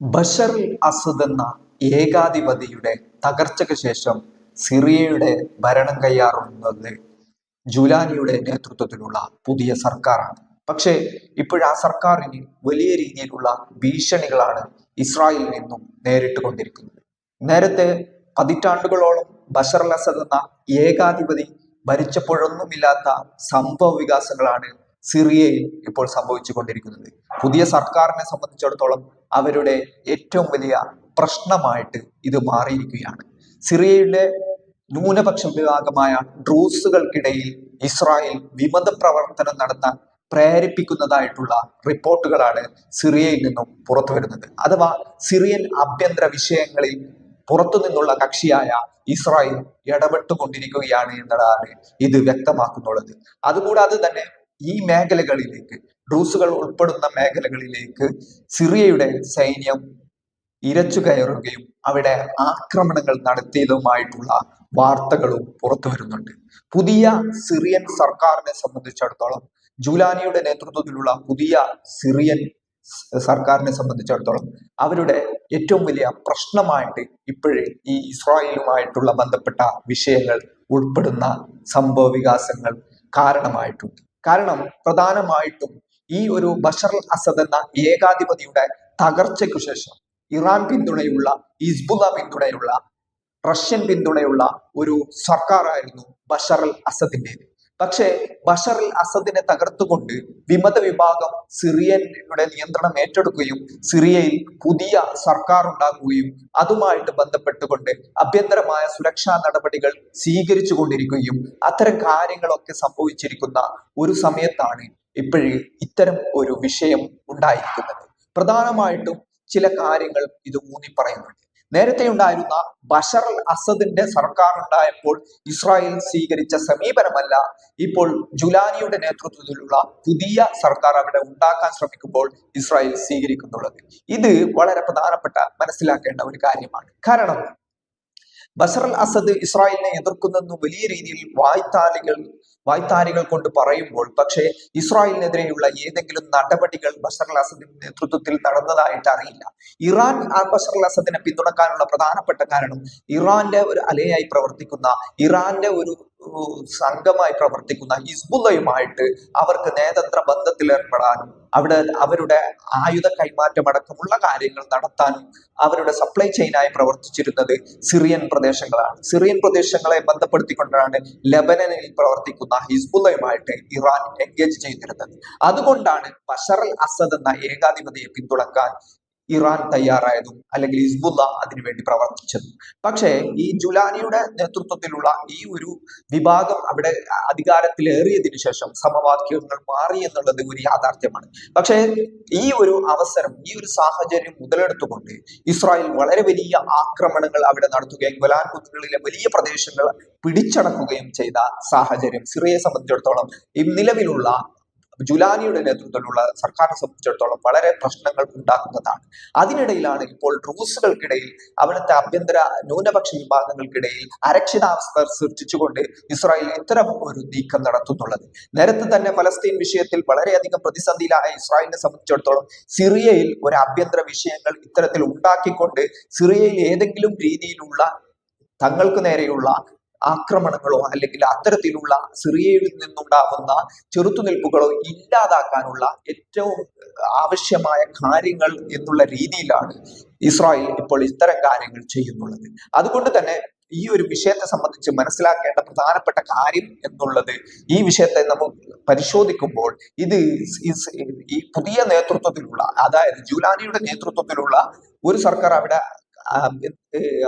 Bashar Asad എന്ന ഏകാധിപതിയുടെ തകർച്ചയ്ക്ക് ശേഷം സിറിയയുടെ ഭരണം കൈയാറുന്നത് ജുലാനിയുടെ നേതൃത്വത്തിലുള്ള പുതിയ സർക്കാരാണ്. പക്ഷേ ഇപ്പോഴാ സർക്കാരിന് വലിയ രീതിയിലുള്ള ഭീഷണികളാണ് ഇസ്രായേലിൽ നിന്നും നേരിട്ട് കൊണ്ടിരിക്കുന്നത്. നേരത്തെ പതിറ്റാണ്ടുകളോളം ബഷർ അസദ് എന്ന ഏകാധിപതി ഭരിച്ചപ്പോഴൊന്നുമില്ലാത്ത സംഭവ വികാസങ്ങളാണ് സിറിയയിൽ ഇപ്പോൾ സംഭവിച്ചു കൊണ്ടിരിക്കുന്നത് പുതിയ സർക്കാരിനെ സംബന്ധിച്ചിടത്തോളം അവരുടെ ഏറ്റവും വലിയ പ്രശ്നമായിട്ട് ഇത് മാറിയിരിക്കുകയാണ്. സിറിയയിലെ ന്യൂനപക്ഷ വിഭാഗമായ ഡ്രൂസുകൾക്കിടയിൽ ഇസ്രായേൽ വിമത പ്രവർത്തനം നടത്താൻ പ്രേരിപ്പിക്കുന്നതായിട്ടുള്ള റിപ്പോർട്ടുകളാണ് സിറിയയിൽ നിന്നും പുറത്തു വരുന്നത്. അഥവാ സിറിയൻ ആഭ്യന്തര വിഷയങ്ങളിൽ പുറത്തു നിന്നുള്ള കക്ഷിയായ ഇസ്രായേൽ ഇടപെട്ടുകൊണ്ടിരിക്കുകയാണ് എന്നതാണ് ഇത് വ്യക്തമാക്കുന്നുള്ളത്. അതുകൂടാതെ തന്നെ ഈ മേഖലകളിലേക്ക് ഡ്രൂസുകൾ ഉൾപ്പെടുന്ന മേഖലകളിലേക്ക് സിറിയയുടെ സൈന്യം ഇരച്ചു കയറുകയും അവിടെ ആക്രമണങ്ങൾ നടത്തിയതുമായിട്ടുള്ള വാർത്തകളും പുറത്തു വരുന്നുണ്ട്. പുതിയ സിറിയൻ സർക്കാരിനെ സംബന്ധിച്ചിടത്തോളം ജൂലാനിയുടെ നേതൃത്വത്തിലുള്ള പുതിയ സിറിയൻ സർക്കാരിനെ സംബന്ധിച്ചിടത്തോളം അവരുടെ ഏറ്റവും വലിയ പ്രശ്നമായിട്ട് ഇപ്പോഴേ ഈ ഇസ്രായേലുമായിട്ടുള്ള ബന്ധപ്പെട്ട വിഷയങ്ങൾ ഉൾപ്പെടുന്ന സംഭവ വികാസങ്ങൾ കാരണമായിട്ടുണ്ട്. കാരണം പ്രധാനമായിട്ടും ഈ ഒരു ബഷർ അസദ് എന്ന ഏകാധിപതിയുടെ തകർച്ചയ്ക്കു ശേഷം ഇറാൻ പിന്തുണയുള്ള ഇസ്ബുല പിന്തുണയുള്ള റഷ്യൻ പിന്തുണയുള്ള ഒരു സർക്കാർ ആയിരുന്നു ബഷർ അൽ പക്ഷേ ബഷറിൽ അസദിനെ തകർത്തുകൊണ്ട് വിമത വിഭാഗം സിറിയയുടെ നിയന്ത്രണം ഏറ്റെടുക്കുകയും സിറിയയിൽ പുതിയ സർക്കാർ ഉണ്ടാക്കുകയും അതുമായിട്ട് ബന്ധപ്പെട്ടുകൊണ്ട് ആഭ്യന്തരമായ സുരക്ഷാ നടപടികൾ സ്വീകരിച്ചു കൊണ്ടിരിക്കുകയും അത്തരം കാര്യങ്ങളൊക്കെ സംഭവിച്ചിരിക്കുന്ന ഒരു സമയത്താണ് ഇപ്പോഴും ഇത്തരം ഒരു വിഷയം ഉണ്ടായിരിക്കുന്നത്. പ്രധാനമായിട്ടും ചില കാര്യങ്ങൾ ഇത് ഊന്നി പറയുന്നുണ്ട് നേരത്തെ ഉണ്ടായിരുന്ന ബഷർ അസദിന്റെ സർക്കാർ ഉണ്ടായപ്പോൾ ഇസ്രായേൽ സ്വീകരിച്ച സമീപനമല്ല. ഇപ്പോൾ ജുലാനിയുടെ നേതൃത്വത്തിലുള്ള പുതിയ സർക്കാർ അവിടെ ഉണ്ടാക്കാൻ ശ്രമിക്കുമ്പോൾ ഇസ്രായേൽ സ്വീകരിക്കുന്നുള്ളത്. ഇത് വളരെ പ്രധാനപ്പെട്ട മനസ്സിലാക്കേണ്ട ഒരു കാര്യമാണ്. കാരണം ബഷർ അൽ അസദ് ഇസ്രായേലിനെ എതിർക്കുന്നെന്ന് വലിയ രീതിയിൽ വായ്ത്താലികൾ വായ്ത്താരികൾ കൊണ്ട് പറയുമ്പോൾ പക്ഷേ ഇസ്രായേലിനെതിരെയുള്ള ഏതെങ്കിലും നടപടികൾ ബഷർ അൽ അസദിന്റെ നേതൃത്വത്തിൽ നടന്നതായിട്ട് അറിയില്ല. ഇറാൻ ബഷർ അൽ അസദിനെ പിന്തുണക്കാനുള്ള പ്രധാനപ്പെട്ട കാരണം ഇറാന്റെ ഒരു അലയായി പ്രവർത്തിക്കുന്ന ഇറാന്റെ ഒരു സംഘമായി പ്രവർത്തിക്കുന്ന ഹിസ്ബുള്ളയുമായിട്ട് അവർക്ക് നയതന്ത്ര ബന്ധത്തിൽ ഏർപ്പെടാനും അവിടെ അവരുടെ ആയുധ കൈമാറ്റം അടക്കമുള്ള കാര്യങ്ങൾ നടത്താനും അവരുടെ സപ്ലൈ ചെയിനായി പ്രവർത്തിച്ചിരുന്നത് സിറിയൻ പ്രദേശങ്ങളാണ്. സിറിയൻ പ്രദേശങ്ങളെ ബന്ധപ്പെടുത്തിക്കൊണ്ടാണ് ലെബനനിൽ പ്രവർത്തിക്കുന്ന ഹിസ്ബുള്ളയുമായിട്ട് ഇറാൻ എൻഗേജ് ചെയ്തിരുന്നത്. അതുകൊണ്ടാണ് ബഷർ അൽ അസദ് എന്ന ഏകാധിപതിയെ പിന്തുണക്കാൻ ഇറാൻ തയ്യാറായതും അല്ലെങ്കിൽ ഹിസ്ബുല്ല അതിനുവേണ്ടി പ്രവർത്തിച്ചതും. പക്ഷേ ഈ ജുലാനിയുടെ നേതൃത്വത്തിലുള്ള ഈ ഒരു വിഭാഗം അവിടെ അധികാരത്തിലേറിയതിനു ശേഷം സമവാക്യങ്ങൾ മാറി എന്നുള്ളത് ഒരു യാഥാർത്ഥ്യമാണ്. പക്ഷേ ഈ ഒരു അവസരം ഈ ഒരു സാഹചര്യം മുതലെടുത്തുകൊണ്ട് ഇസ്രായേൽ വളരെ വലിയ ആക്രമണങ്ങൾ അവിടെ നടത്തുകയും ഗുലാൻ കുന്നുകളിലെ വലിയ പ്രദേശങ്ങൾ പിടിച്ചടക്കുകയും ചെയ്ത സാഹചര്യം സിറിയയെ സംബന്ധിച്ചിടത്തോളം ഈ നിലവിലുള്ള ജുലാനിയുടെ നേതൃത്വത്തിലുള്ള സർക്കാരിനെ സംബന്ധിച്ചിടത്തോളം വളരെ പ്രശ്നങ്ങൾ ഉണ്ടാക്കുന്നതാണ്. അതിനിടയിലാണ് ഇപ്പോൾ റൂസുകൾക്കിടയിൽ അവിടുത്തെ ആഭ്യന്തര ന്യൂനപക്ഷ വിഭാഗങ്ങൾക്കിടയിൽ അരക്ഷിതാവസ്ഥ സൃഷ്ടിച്ചുകൊണ്ട് ഇസ്രായേൽ ഇത്തരം ഒരു നീക്കം നടത്തുന്നുള്ളത്. നേരത്തെ തന്നെ ഫലസ്തീൻ വിഷയത്തിൽ വളരെയധികം പ്രതിസന്ധിയിലായ ഇസ്രായേലിനെ സംബന്ധിച്ചിടത്തോളം സിറിയയിൽ ഒരു ആഭ്യന്തര വിഷയങ്ങൾ ഇത്തരത്തിൽ ഉണ്ടാക്കിക്കൊണ്ട് സിറിയയിൽ ഏതെങ്കിലും രീതിയിലുള്ള തങ്ങൾക്ക് നേരെയുള്ള ആക്രമണങ്ങളോ അല്ലെങ്കിൽ അത്തരത്തിലുള്ള സിറിയയിൽ നിന്നുണ്ടാവുന്ന ചെറുത്തുനിൽപ്പുകളോ ഇല്ലാതാക്കാനുള്ള ഏറ്റവും ആവശ്യമായ കാര്യങ്ങൾ എന്നുള്ള രീതിയിലാണ് ഇസ്രായേൽ ഇപ്പോൾ ഇത്തരം കാര്യങ്ങൾ ചെയ്യുന്നുള്ളത്. അതുകൊണ്ട് തന്നെ ഈ ഒരു വിഷയത്തെ സംബന്ധിച്ച് മനസ്സിലാക്കേണ്ട പ്രധാനപ്പെട്ട കാര്യം എന്നുള്ളത് ഈ വിഷയത്തെ നമ്മൾ പരിശോധിക്കുമ്പോൾ ഇത് ഈ പുതിയ നേതൃത്വത്തിലുള്ള അതായത് ജൂലാനിയുടെ നേതൃത്വത്തിലുള്ള ഒരു സർക്കാർ അവിടെ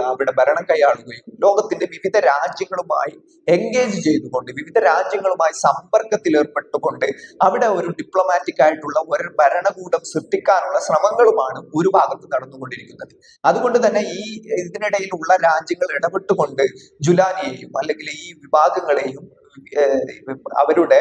അവിടെ ഭരണം കൈയാളുകയും ലോകത്തിന്റെ വിവിധ രാജ്യങ്ങളുമായി എൻഗേജ് ചെയ്തുകൊണ്ട് വിവിധ രാജ്യങ്ങളുമായി സമ്പർക്കത്തിൽ ഏർപ്പെട്ടുകൊണ്ട് അവിടെ ഒരു ഡിപ്ലോമാറ്റിക് ആയിട്ടുള്ള ഒരു ഭരണകൂടം സൃഷ്ടിക്കാനുള്ള ശ്രമങ്ങളുമാണ് ഒരു ഭാഗത്ത് നടന്നുകൊണ്ടിരിക്കുന്നത്. അതുകൊണ്ട് തന്നെ ഈ ഇതിനിടയിലുള്ള രാജ്യങ്ങൾ ഇടപെട്ടുകൊണ്ട് ജുലാനിയെയും അല്ലെങ്കിൽ ഈ വിഭാഗങ്ങളെയും അവരുടെ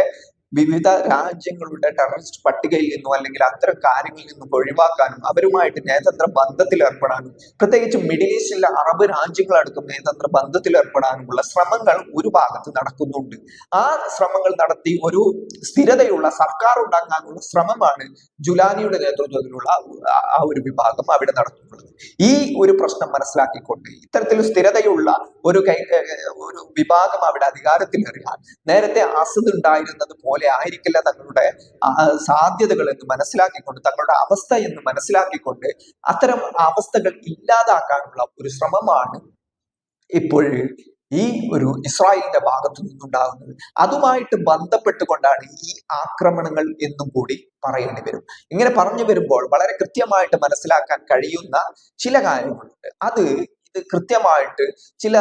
വിവിധ രാജ്യങ്ങളുടെ ടെററിസ്റ്റ് പട്ടികയിൽ നിന്നും അല്ലെങ്കിൽ അത്തരം കാര്യങ്ങളിൽ നിന്നും ഒഴിവാക്കാനും അവരുമായിട്ട് നയതന്ത്ര ബന്ധത്തിൽ ഏർപ്പെടാനും പ്രത്യേകിച്ച് മിഡിൽ ഈസ്റ്റിലെ അറബ് രാജ്യങ്ങളടക്കം നയതന്ത്ര ബന്ധത്തിൽ ഏർപ്പെടാനുമുള്ള ശ്രമങ്ങൾ ഒരു ഭാഗത്ത് നടക്കുന്നുണ്ട്. ആ ശ്രമങ്ങൾ നടത്തി ഒരു സ്ഥിരതയുള്ള സർക്കാർ ഉണ്ടാക്കാനുള്ള ശ്രമമാണ് ജുലാനിയുടെ നേതൃത്വത്തിലുള്ള ആ- ഒരു വിഭാഗം അവിടെ നടത്തുന്നത്. ഈ ഒരു പ്രശ്നം മനസ്സിലാക്കിക്കൊണ്ട് ഇത്തരത്തിൽ സ്ഥിരതയുള്ള ഒരു കൈ ഒരു വിഭാഗം അവിടെ അധികാരത്തിൽ അധികാരത്തിലേറിയാൽ നേരത്തെ അസദ് ഉണ്ടായിരുന്നത് പോലെ ആയിരിക്കില്ല തങ്ങളുടെ സാധ്യതകൾ എന്ന് മനസ്സിലാക്കിക്കൊണ്ട് തങ്ങളുടെ അവസ്ഥ എന്ന് മനസ്സിലാക്കിക്കൊണ്ട് അത്തരം അവസ്ഥകൾ ഇല്ലാതാക്കാനുള്ള ഒരു ശ്രമമാണ് ഇപ്പോൾ ഈ ഒരു ഇസ്രായേലിന്റെ ഭാഗത്തു നിന്നുണ്ടാകുന്നത്. അതുമായിട്ട് ബന്ധപ്പെട്ടുകൊണ്ടാണ് ഈ ആക്രമണങ്ങൾ എന്നും കൂടി പറയേണ്ടി വരും. ഇങ്ങനെ പറഞ്ഞു വരുമ്പോൾ വളരെ കൃത്യമായിട്ട് മനസ്സിലാക്കാൻ കഴിയുന്ന ചില കാര്യങ്ങളുണ്ട്. അത് ഇത് കൃത്യമായിട്ട് ചില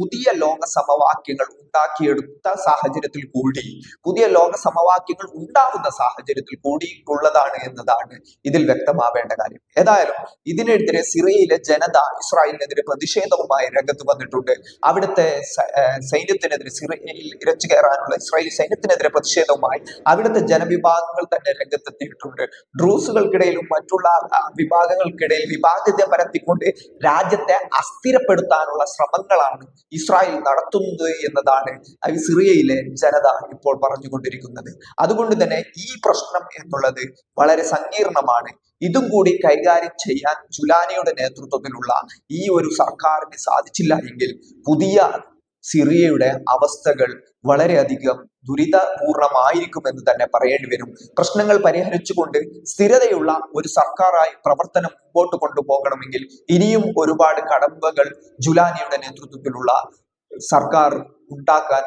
പുതിയ ലോക സമവാക്യങ്ങൾ ഉണ്ടാക്കിയെടുത്ത സാഹചര്യത്തിൽ കൂടി പുതിയ ലോക സമവാക്യങ്ങൾ ഉണ്ടാകുന്ന സാഹചര്യത്തിൽ കൂടി ഉള്ളതാണ് എന്നതാണ് ഇതിൽ വ്യക്തമാവേണ്ട കാര്യം. ഏതായാലും ഇതിനെതിരെ സിറിയയിലെ ജനത ഇസ്രായേലിനെതിരെ പ്രതിഷേധവുമായി രംഗത്ത് വന്നിട്ടുണ്ട്. അവിടുത്തെ സൈന്യത്തിനെതിരെ സിറിയയിൽ ഇരച്ചു കയറാനുള്ള ഇസ്രായേലി സൈന്യത്തിനെതിരെ പ്രതിഷേധവുമായി അവിടുത്തെ ജനവിഭാഗങ്ങൾ തന്നെ രംഗത്തെത്തിയിട്ടുണ്ട്. ഡ്രൂസുകൾക്കിടയിലും മറ്റുള്ള വിഭാഗങ്ങൾക്കിടയിൽ വിഭാഗത്തെ പരത്തിക്കൊണ്ട് രാജ്യത്തെ അസ്ഥിരപ്പെടുത്താനുള്ള ശ്രമങ്ങളാണ് ഇസ്രായേൽ നടത്തുന്നത് എന്നതാണ് സിറിയയിലെ ജനത ഇപ്പോൾ പറഞ്ഞുകൊണ്ടിരിക്കുന്നത്. അതുകൊണ്ട് തന്നെ ഈ പ്രശ്നം എന്നുള്ളത് വളരെ സങ്കീർണമാണ്. ഇതും കൂടി കൈകാര്യം ചെയ്യാൻ ജുലാനിയുടെ നേതൃത്വത്തിലുള്ള ഈ ഒരു സർക്കാരിന് സാധിച്ചില്ല എങ്കിൽ പുതിയ സിറിയയുടെ അവസ്ഥകൾ വളരെയധികം ദുരിതപൂർണമായിരിക്കുമെന്ന് തന്നെ പറയേണ്ടി വരും. പ്രശ്നങ്ങൾ പരിഹരിച്ചുകൊണ്ട് സ്ഥിരതയുള്ള ഒരു സർക്കാരായി പ്രവർത്തനം മുമ്പോട്ട് കൊണ്ടുപോകണമെങ്കിൽ ഇനിയും ഒരുപാട് കടമ്പകൾ ജുലാനിയുടെ നേതൃത്വത്തിലുള്ള സർക്കാർ ഉണ്ടാക്കാൻ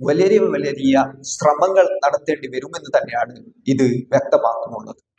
വലിയ വലിയ ശ്രമങ്ങൾ നടത്തേണ്ടി വരുമെന്ന് തന്നെയാണ് ഇത് വ്യക്തമാക്കുന്നുള്ളത്.